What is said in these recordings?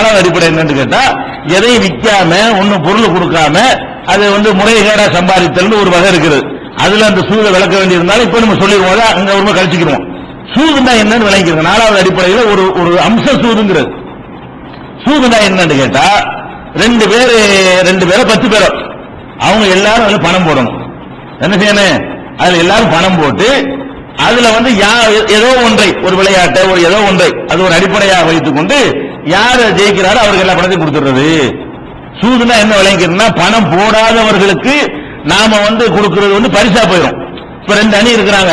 நாலாவது அடிப்படை என்னன்னு கேட்டா எதையும் விற்காம ஒன்னும் பொருள் கொடுக்காம அது வந்து முறைகேடா சம்பாதித்தல்னு ஒரு வகை இருக்குது. அதுல அந்த சூதை விளக்க வேண்டியிருந்தாலும் இப்ப நம்ம சொல்லிடுவோம் அங்க ஒரு கழிச்சுக்கிறோம் சூதுனா என்னன்னு விளங்கிக்கிறோம் நாலாவது அடிப்படையில் ஒரு ஒரு அம்ச சூதுங்கிறது. சூதுனா என்னன்னு கேட்டா ரெண்டு பேரு ரெண்டு பேரை பத்து பேரும் அவங்க எல்லாரும் அதுல பணம் போடணும். என்ன செய்யணும்? அதுல எல்லாரும் பணம் போட்டு அதுல வந்து யா ஏதோ ஒன்றை ஒரு விளையாட்டை ஒரு ஏதோ ஒன்றை அது ஒரு அடிப்படையாக வைத்துக் கொண்டு யார் ஜெயிக்கிறாரோ அவருக்கு எல்லா பணத்தையும் கொடுத்துடுறது. சூதுனா என்ன விளங்கிக்கிறதுனா பணம் போடாதவர்களுக்கு நாம வந்து கொடுக்கறது வந்து பரிசா போயிடும் இப்ப ரெண்டு அணி இருக்கிறாங்க.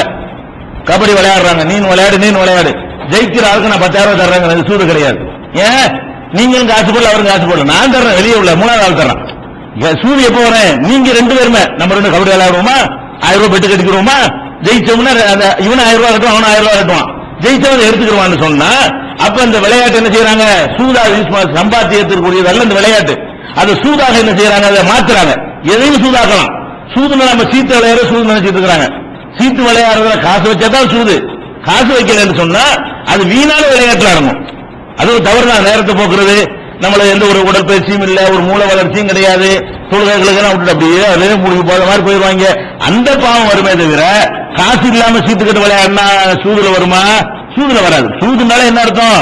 கபடி விளையாடுறாங்க. நீ விளையாடு நீ விளையாடு. ஜெயிக்கிற ஆளுக்கு நான் பத்தாயிரம் ரூபாய் தர்றேங்க அது சூது கிடையாது. ஏன்? நீங்களும் காசு போடல அவரும் காசு போடல. நான் தர்றேன் வெளியே உள்ள மூணாவது ஆள் தர்றேன். ஏன் சூது எப்போ வரேன் நீங்க ரெண்டு பேருமே. நம்ம ரெண்டு கபடி விளையாடுவோமா? ஆயிரம் ரூபாய் பெட்டு கட்டிக்கிறோமா? ஜெயிச்சோம்னா அந்த இவன் ஆயிரம் ரூபாய் கட்டுவான் அவன் ஆயிரம் ரூபாய் கட்டுவான். ஜெயிச்சவன் எடுத்துக்கிறவான்னு சொன்னா அப்ப இந்த விளையாட்டு என்ன செய்யறாங்க? சூதா யூஸ் பண்ண- சம்பாத்தியத்திற்குரியதல்ல இந்த விளையாட்டு. அது சூதாக என்ன செய்யறாங்க? அதை மாத்துறாங்க. எதையும் சூதாக்கலாம். சூதுல நம்ம சீட்டு விளையாட சூது நினைச்சிட்டு இருக்கிறாங்க. சீட்டு விளையாடுறதுல காசு வச்சாதான் சூது. காசு வைக்கலன்னு சொன்னா அது வீணான விளையாட்டுல இருக்கும். அது ஒரு தவறு தான் நேரத்தை போக்குறது. நம்மள எந்த ஒரு உடற்பயிற்சியும் இல்ல ஒரு மூல வளர்ச்சியும் கிடையாது. தொழுகைகளுக்கு விட்டுட்டு அப்படியே அதுலேயே முடிவு போற மாதிரி போயிடுவாங்க. அந்த பாவம் வருமே தவிர காசு இல்லாம சீட்டு விளையாடுனா விளையாடினா சூதுல வருமா? சூதுல வராது. சூதுனால என்ன அர்த்தம்?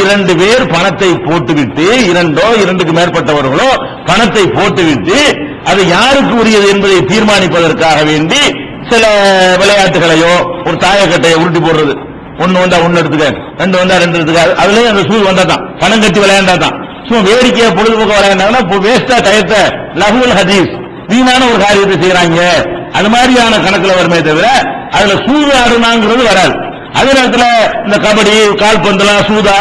இரண்டு பேர் பணத்தை போட்டுவிட்டு இரண்டோ இரண்டுக்கு மேற்பட்டவர்களோ பணத்தை போட்டுவிட்டு அது யாருக்கு உரியது என்பதை தீர்மானிப்பதற்காக வேண்டி சில விளையாட்டுகளையோ ஒரு தாயக்கட்டையை உருட்டி போடுறது. ஒன்னு வந்தா ஒன்னு எடுத்துக்க ரெண்டு வந்தா ரெண்டு எடுத்துக்க. அதுலயும் அந்த சூழ் வந்தா தான் பணம் கட்டி விளையாண்டா தான் சும்மா வேடிக்கையா பொழுதுபோக்க விளையாண்டாங்கன்னா வேஸ்டா டயத்தை லகுல் ஹதீஸ். வீணான ஒரு காரியத்தை செய்யறாங்க அது மாதிரியான கணக்கில் வருமே தவிர அதுல சூது ஆடுனாங்கிறது வராது. அதே நேரத்தில் இந்த கபடி கால்பந்தெல்லாம் சூதா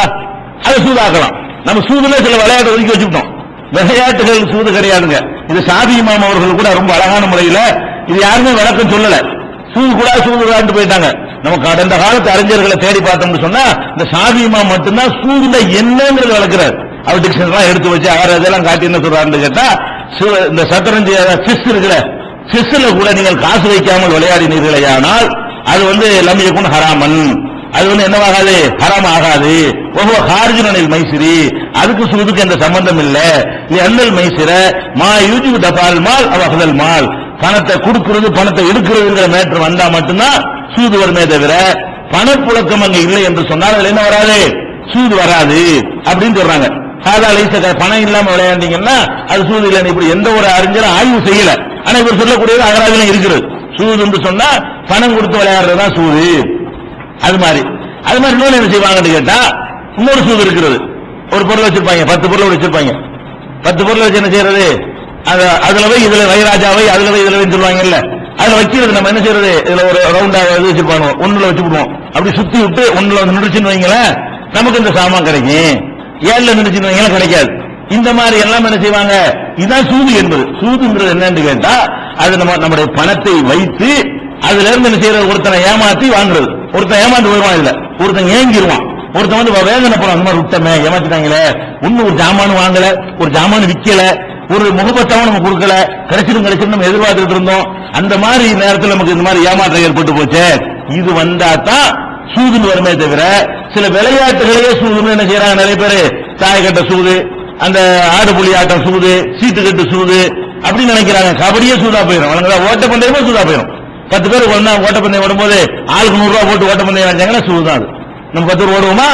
அதை சூதாக்கலாம். நம்ம சூதுல சில விளையாட்டு ஒதுக்கி வச்சுக்கிட்டோம். விளையாட்டுகள் சூது கிடையாதுங்க. இது சாதி இமாம் அவர்கள் கூட ரொம்ப அழகான முறையில் இது யாருமே விளக்கம் சொல்லல. சூது கூட சூது போயிட்டாங்க. நம்ம கடந்த காலத்து அறிஞர்களை தேடி பார்த்தோம்னு சொன்னா இந்த சாதி இமாம் மட்டும்தான் சூதுல என்னங்கிறது விளக்குறாரு அவர் டிக்ஷனரி எடுத்து வச்சு அவர் இதெல்லாம் காட்டி என்ன சொல்றாருன்னு கேட்டா சு- இந்த சத்தரஞ்சி சிஸ் இருக்குல்ல சிஸ்ல கூட நீங்கள் காசு வைக்காமல் விளையாடினீர்களே ஆனால் அது வந்து லம்யக்குன் ஹராமன். அது வந்து என்னவாகாது? ஹராம் ஆகாது ஒவ்வொரு ஹார்ஜுனில் மைசிரி அதுக்கு சூதுக்கு எந்த சம்பந்தம் இல்ல. நீ அண்ணல் மைசிர மா யூஜி டபால் மால் அவகதல் மால். பணத்தை கொடுக்கிறது பணத்தை எடுக்கிறதுங்கிற மேட்ரு வந்தா மட்டும்தான் சூது வருமே தவிர பணப்புழக்கம் அங்க இல்லை என்று சொன்னால் அதுல என்ன வராது? சூது வராது. அப்படின்னு சொல்றாங்க. சாதா லைச பணம் இல்லாம விளையாண்டீங்கன்னா அது சூது இல்லைன்னு இப்படி எந்த ஒரு அறிஞரும் ஆய்வு செய்யல. ஆனா இவர் சொல்லக்கூடியது அகராதிலும் இருக்கிறது சூது என்று சொன்னா பணம் கொடுத்து விளையாடுறதுதான் சூது. அது மாதிரி. அது மாதிரி இன்னொன்று என்ன செய்வாங்கன்னு கேட்டா இன்னொரு சூது இருக்கிறது. ஒரு பொருள் வச்சிருப்பாங்க பத்து பொருள் வச்சிருப்பாங்க. பத்து பொருள் வச்சு என்ன செய்யறது? அதுல போய் இதுல வைராஜாவை அதுல போய் இதுல சொல்லுவாங்கல்ல அதுல வைக்கிறது நம்ம என்ன செய்யறது? இதுல ஒரு ரவுண்டா இது வச்சிருப்பாங்க ஒண்ணுல வச்சு விடுவோம் அப்படி சுத்தி விட்டு ஒண்ணுல வந்து நின்றுச்சுன்னு வைங்களேன் நமக்கு இந்த சாமான் கிடைக்கும். ஏழுல நின்றுச்சுன்னு வைங்களேன் கிடைக்காது. இந்த மாதிரி எல்லாம் என்ன செய்வாங்க? இதுதான் சூது என்பது. சூதுங்கிறது என்னன்னு கேட்டா அது நம்ம நம்முடைய பணத்தை வைத்து அதுல இருந்து என்ன செய்யறது? ஒருத்தனை ஏமாத்தி வாங்குறது. ஒருத்தன் ஏமாந்து வருவான் இதுல. ஒருத்தன் ஏங்கிருவான். ஒருத்தன் வந்து வேதனை போறான் அந்த மாதிரி விட்டமே ஏமாத்திட்டாங்களே. இன்னும் ஒரு ஜாமான் வாங்கல ஒரு ஜாமான் விக்கல ஒரு முகபத்தாவும் நம்ம கொடுக்கல. கிடைச்சிடும் கிடைச்சிடும் நம்ம எதிர்பார்த்துட்டு இருந்தோம். அந்த மாதிரி நேரத்தில் நமக்கு இந்த மாதிரி ஏமாற்றம் ஏற்பட்டு போச்சே. இது வந்தா தான் சூதுன்னு வருமே தவிர சில விளையாட்டுகளையே சூதுன்னு என்ன செய்யறாங்க நிறைய பேரு? தாயக்கட்ட சூது அந்த ஆடு புலி ஆட்டம் சூது சீட்டு கட்டு சூது அப்படின்னு நினைக்கிறாங்க. கபடியே சூதா போயிடும் வழங்குதா ஓட்ட பந்தயமே சூதா போயிடும் பத்து பேர் ஒன்னா ஓட்ட பந்தயம் ஓடும்போது ஆளுக்கு நூறு ரூபா போட்டு ஓட்ட பந்தயம் வச்சாங்கன்னா சூதுதான் அது. நம்ம பத்து ரூபா ஓடுவோமா?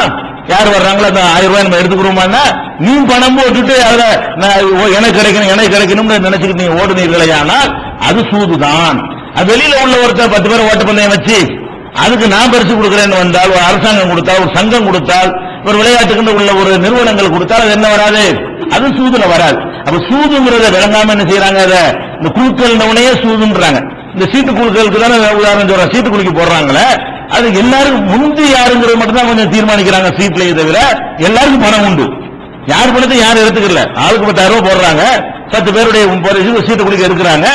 யார் வர்றாங்களோ அந்த ஆயிரம் ரூபாய் நம்ம எடுத்துக்கிறோமான்னா நீ பணம் போட்டுட்டு அதில் நான் ஓ, எனக்கு கிடைக்கணும் எனக்கு கிடைக்கணும்னு நினைச்சுக்கிட்டு நீங்க ஓடுனீர்களேயானால் அது சூதுதான். அது வெளியில உள்ள ஒருத்தர் பத்து பேர் ஓட்ட பந்தயம் வச்சு அதுக்கு நான் பரிசு கொடுக்கிறேன்னு வந்தால் ஒரு அரசாங்கம் கொடுத்தால் ஒரு சங்கம் கொடுத்தால் ஒரு விளையாட்டுக்கு உள்ள ஒரு நிறுவனங்கள் கொடுத்தால் அது என்ன வராது? அது சூதுல வராது. அப்ப சூதுங்கிறத விளங்காம என்ன செய்யறாங்க அத? இந்த குழுக்கள் உடனே சூதுன்றாங்க. இந்த சீட்டு குழுக்களுக்கு தானே உதாரணம் சொல்றேன். சீட்டு குலுக்கி போடுறாங்களே. அது எல்லாருக்கும் முந்தி யாருங்கிறது மட்டும் தான் கொஞ்சம் தீர்மானிக்கிறாங்க சீட்லயே தவிர எல்லாருக்கும் பணம் உண்டு. யார் பணத்தை யாரும் எடுத்துக்கல? ஆளுக்கு பத்தாயிரம் ரூபாய் போடுறாங்க. பத்து பேருடைய சீட்டு குடிக்க இருக்கிறாங்க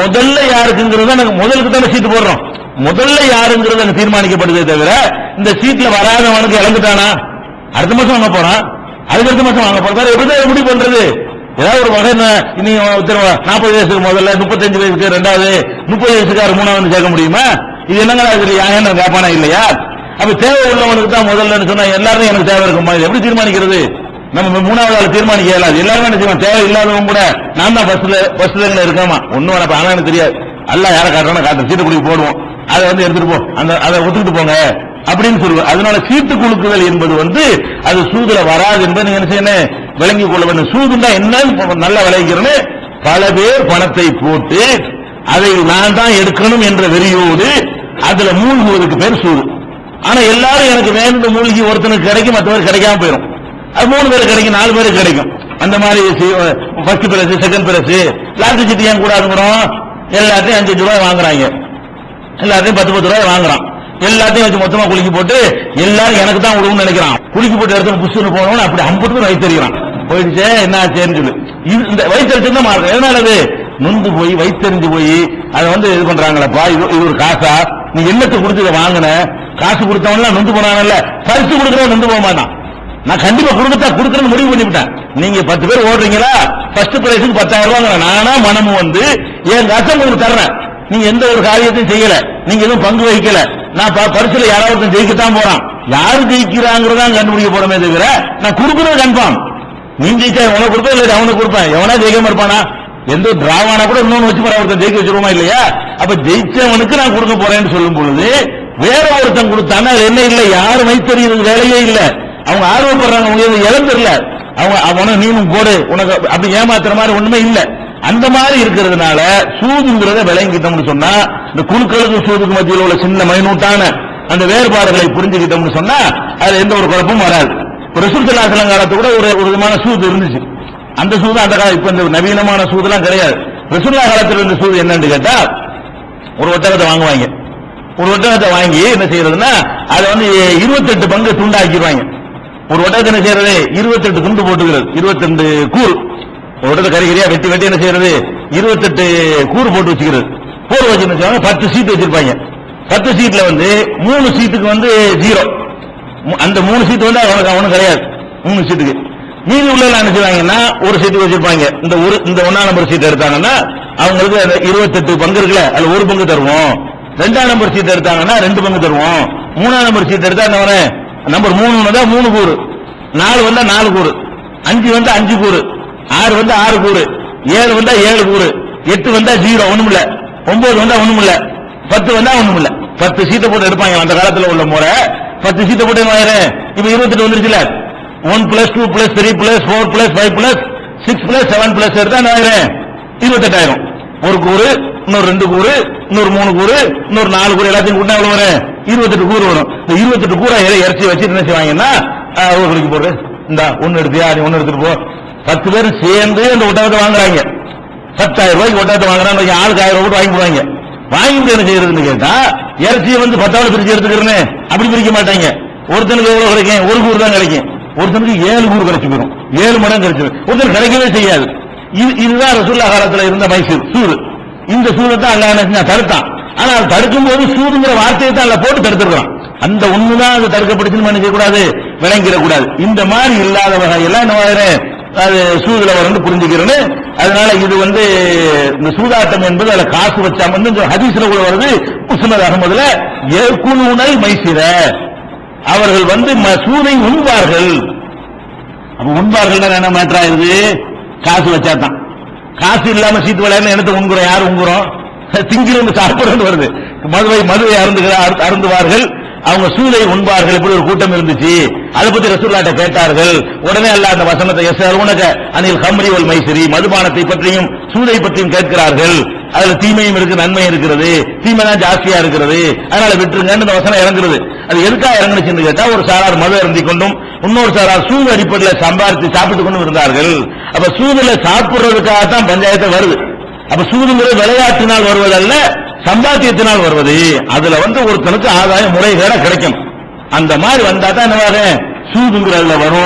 முதல்ல யாருக்குங்கிறது முதலுக்கு தானே சீட்டு போடுறோம். முதல்ல யாருங்கிறது எனக்கு தீர்மானிக்கப்படுதே தவிர இந்த சீட்ல வராதவனுக்கு இழந்துட்டானா அடுத்த மாசம் வாங்க போறான். அதுக்கு அடுத்த மாசம் வாங்க போறான். எப்படி எப்படி பண்றது? ஏதாவது ஒரு வகை ந- இனி நாற்பது வயசுக்கு முதல்ல முப்பத்தஞ்சு வயசுக்கு ரெண்டாவது முப்பது வயசுக்கார மூணாவது சேர்க்க முடியுமா? இது என்னங்க இது கேட்பானா இல்லையா? அப்ப தேவை உள்ளவனுக்கு தான் முதல்ல சொன்னா எல்லாரும் எனக்கு தேவை இருக்குமா? இது எப்படி தீர்மானிக்கிறது? நம்ம மூணாவது ஆள் தீர்மானிக்க இயலாது. எல்லாருமே என்ன செய்வோம் தேவை இல்லாதவங்க கூட நான் தான் பஸ்ல பஸ்ல இருக்காமா ஒன்னும் எனக்கு ஆனா எனக்கு தெரியாது. எல்லாம் யாரை காட்டுறோம் காட்டுற சீட்டு குலுக்கி போடுவோம். அதை வந்து எடுத்துட்டு போ. அந்த அதை ஒத்துக்கிட்டு போங்க. அப்படின்னு சொல்லுவோம் அதனால சீட்டு குலுக்குதல் என்பது வந்து அது சூதுல வராது என்பதை நீங்க என்ன செய்யணும்? விளங்கிக் கொள்ள வேண்டும். சூதுண்டா என்னன்னு நல்லா விளைவிக்கிறேன்னு பல பேர் பணத்தை போட்டு அதை நான் தான் எடுக்கணும் என்ற வெறியோடு அதுல மூழ்குவதற்கு பேர் சூது. ஆனா எல்லாரும் எனக்கு வேணுன்ற மூழ்கி ஒருத்தனுக்கு கிடைக்கும் மற்றவர் கிடைக்காம போயிடும் அது மூணு பேர் கிடைக்கும் நாலு பேருக்கு கிடைக்கும். அந்த மாதிரி first prize second prize lottery சீட்டு ஏன் கூடாதுங்கிறோம்? எல்லாத்தையும் அஞ்சு அஞ்சு ரூபாய் வாங்குறாங்க. எல்லாத்தையும் பத்து பத்து ரூபாய் வாங்குறான். எல்லாத்தையும் வச்சு மொத்தமா குலுக்கி போட்டு எல்லாரும் எனக்கு தான் விடுவோம்னு நினைக்கிறான். குலுக்கி போட்டு எடுத்து புஷ்னு போனவன அப்படி அம்புட்டு வைத்தறிகிறான் போயிடுச்சே என்ன ஆச்சுன்னு சொல்லி. இது இந்த வயிற்று தான் மாறுது. எதனால அது? நொந்து போய் வைத்தறிஞ்சு போய் அதை வந்து இது பண்றாங்களப்பா இது இது ஒரு காசா? நீ என்னத்தை கொடுத்து இதை வாங்கின? காசு கொடுத்தவன்லாம் நொந்து போனானல்ல. பரிசு கொடுக்குறவன் நொந்து போக மாட்டான். நான் கண்டிப்பா கொடுக்கத்தா கொடுக்குறேன்னு முடிவு பண்ணிவிட்டேன். நீங்க பத்து பேர் ஓடுறீங்களா? ஃபர்ஸ்ட் பிரைஸுக்கு பத்தாயிரம் ரூபாய் நானா மனமும் வந்து என் காசை உங்களுக்கு தர்றேன். நீங்க எந்த ஒரு காரியத்தையும் செய்யல. நீங்க எதுவும் பங்கு வகிக்கல. நான் ப- பரிசுல யாராவது ஜெயிக்கத்தான் போறான். யாரு ஜெயிக்கிறாங்கிறதான் கண்டுபிடிக்க போறமே தவிர நான் கொடுக்கறது கன்ஃபார்ம். நீ ஜெயிச்சா உனக்கு கொடுப்பேன் இல்லை அவனுக்கு கொடுப்பேன். எவனா ஜெயிக்காம இருப்பானா? எந்த டிராவானா கூட இன்னொன்னு வச்சு போற ஒருத்தன் ஜெயிக்க வச்சிருவோமா இல்லையா? அப்ப ஜெயிச்சவனுக்கு நான் கொடுக்க போறேன்னு சொல்லும் பொழுது வேற ஒருத்தன் கொடுத்தானா என்ன இல்லை? யாரும் வைத்தறியது வேலையே இல்லை. அவங்க ஆர்வப்படுறாங்க அவங்க இழந்துடல அவங்க அவனும் நீனும் போடு. உனக்கு அப்படி ஏமாத்துற மாதிரி ஒண்ணுமே இல்லை. அந்த மாதிரி இருக்கிறதுனால சூதுங்கிறத விளங்கிட்டோம்னு சொன்னா இந்த குழுக்களுக்கு சூதுக்கு மத்தியில் உள்ள சின்ன மைனூட்டான அந்த வேறுபாடுகளை புரிஞ்சுக்கிட்டோம்னு சொன்னா அது எந்த ஒரு குழப்பமும் வராது. ரசூல்சல்லாசலம் காலத்து கூட ஒரு ஒரு விதமான சூது இருந்துச்சு. அந்த சூது அந்த காலம் இப்ப இந்த நவீனமான சூதுலாம் கிடையாது. ரசூல்லா காலத்தில் இருந்த சூது என்னன்னு கேட்டா ஒரு ஒட்டகத்தை வாங்குவாங்க. ஒரு ஒட்டகத்தை வாங்கி என்ன செய்யறதுன்னா அதை வந்து இருபத்தெட்டு பங்கு துண்டாக்கிடுவாங்க. ஒரு ஒட்டகத்தை என்ன செய்யறது? இருபத்தெட்டு துண்டு போட்டுக்கிறது. இருபத்தெண்டு கூறு. உடனே ஒட்டகத்தை கறிகறியா வெட்டி வெட்டி என்ன செய்யறது? இருபத்தெட்டு கூறு போட்டு வச்சுக்கிறது. போர் வச்சு என்ன பத்து சீட்டு வச்சிருப்பாங்க. பத்து சீட்ல வந்து மூணு சீட்டுக்கு வந்து ஜீரோ அந்த மூணு சீட்டு வந்து அவனுக்கு அவனும் கிடையாது. மூணு சீட்டுக்கு மீதி உள்ள என்ன செய்வாங்கன்னா ஒரு சீட்டு வச்சிருப்பாங்க. இந்த ஒரு இந்த ஒன்னா நம்பர் சீட் எடுத்தாங்கன்னா அவங்களுக்கு அந்த இருபத்தெட்டு பங்கு இருக்குல்ல அதுல ஒரு பங்கு தருவோம். ரெண்டாம் நம்பர் சீட் எடுத்தாங்கன்னா ரெண்டு பங்கு தருவோம். மூணாம் நம்பர் சீட் எடுத்தா என்ன நம்பர் மூணு வந்தா மூணு கூறு. நாலு வந்தா நாலு கூறு. அஞ்சு வந்தா அஞ்சு கூறு. ஆறு வந்தா ஆறு கூறு ஏழு வந்தா ஏழு கூறு எட்டு வந்தா ஜீரோ ஒண்ணுமில்ல ஒன்பது வந்தா ஒண்ணுமில்ல பத்து வந்தா ஒண்ணுமில்ல பத்து சீட்டை போட்டு எடுப்பாங்க அந்த காலத்துல உள்ள முறை. பத்து சீட்டை போட்டு வாங்குறேன் இப்ப இருபத்தெட்டு வந்துருச்சுல. One plus two plus three plus four plus five plus six plus seven plus எடுத்தா என்ன ஆயிரம். இருபத்தெட்டாயிரம் ஒரு கூறு இன்னொரு ரெண்டு கூறு இன்னொரு மூணு கூறு இன்னொரு நாலு கூறு எல்லாத்தையும் கூட்டினா எவ்வளவு வரும்? இருபத்தெட்டு கூறு வரும். இந்த இருபத்தெட்டு கூரை இறச்சி வச்சு என்ன செய்வாங்கன்னா ஒரு குளிக்கு போடு இந்த ஒன்னு எடுத்தியா நீ ஒன்னு எடுத்துட்டு போ. பத்து பேர் சேர்ந்து அந்த ஒட்டகத்தை வாங்குறாங்க. பத்தாயிரம் ரூபாய்க்கு ஒட்டகத்தை வாங்குறாங்க. ஆளுக்கு ஆயிரம் ரூபாய் வாங்கி போடுவாங்க வாங்கிட்டு என்ன செய்யறதுன்னு கேட்டா இறைச்சியை வந்து பத்தாவது பிரிச்சு எடுத்துக்கிறேன்னு அப்படி பிரிக்க மாட்டாங்க. ஒருத்தனுக்கு எவ்வளவு கிடைக்கும்? ஒரு கூறு தான் கிடைக்கும். ஒருத்தனுக்கு ஏழு கூறு கிடைச்சு போயிடும். ஏழு மடம் கிடைச்சு ஒருத்தர் கிடைக்கவே செய்யாது. இது இதுதான் ரசூல்லா காலத்தில் இருந்த மைசூர் சூடு இந்த சூடு தான் அல்ல தடுத்தான். ஆனா அது தடுக்கும் போது சூடுங்கிற வார்த்தையை தான் அதில் போட்டு தடுத்துருக்கான் அந்த ஒண்ணுதான் அது தடுக்கப்படுச்சுன்னு நினைக்க கூடாது விளங்கிடக்கூடாது இந்த மாதிரி இல்லாத வகையெல்லாம் என்ன மாதிரி அது சூதுல வந்து புரிஞ்சுக்கிறேன்னு. அதனால இது வந்து இந்த சூதாட்டம் என்பது அதுல காசு வச்சா வந்து இந்த ஹதீஸ்ல கூட வருது. முஸ்லிமது அகமதுல ஏற்குனூனல் மைசிர. அவர்கள் வந்து ம- சூதை உண்பார்கள். அப்ப உண்பார்கள் என்ன மேட்டர் ஆயிருது காசு வச்சாதான். காசு இல்லாம சீட்டு விளையாடுன என்னத்தை உண்கிறோம்? யார் உண்கிறோம்? திங்கிறது சாப்பிடுறது வருது. மதுவை மதுவை அருந்துகிற அருந்துவார்கள். அவங்க சூதை உண்பார்கள். இப்படி ஒரு கூட்டம் இருந்துச்சு. அதை பத்தி ரசூல்லாட்ட கேட்டார்கள். உடனே அல்ல அந்த வசனத்தை எஸ் உனக்கு அனில் கம்ரி ஒல் மைசிரி மதுபானத்தை பற்றியும் சூதை பற்றியும் கேட்கிறார்கள். அதுல தீமையும் இருக்கு நன்மையும் இருக்கிறது. தீமை தான் ஜாஸ்தியா இருக்கிறது. அதனால விட்டுருங்கன்னு இந்த வசனம் இறங்குறது அது எதுக்காக இறங்குனுச்சுன்னு கேட்டா ஒரு சாரார் மது அருந்தி கொண்டும் இன்னொரு சாரார் சூது அடிப்படையில் சம்பாதித்து சாப்பிட்டு கொண்டும் இருந்தார்கள். அப்ப சூதுல சாப்பிடுறதுக்காக தான் பஞ்சாயத்தை வருது. அப்ப சூதுங்கிறது விளையாட்டினால் வருவதல்ல சம்பாத்தியத்தினால் வருவது. அதுல வந்து ஒருத்தனுக்கு ஆதாயம் முறைகேட கிடைக்கும். அந்த மாதிரி வந்தா தான் என்ன சூதுங்கிறதுல வரும்.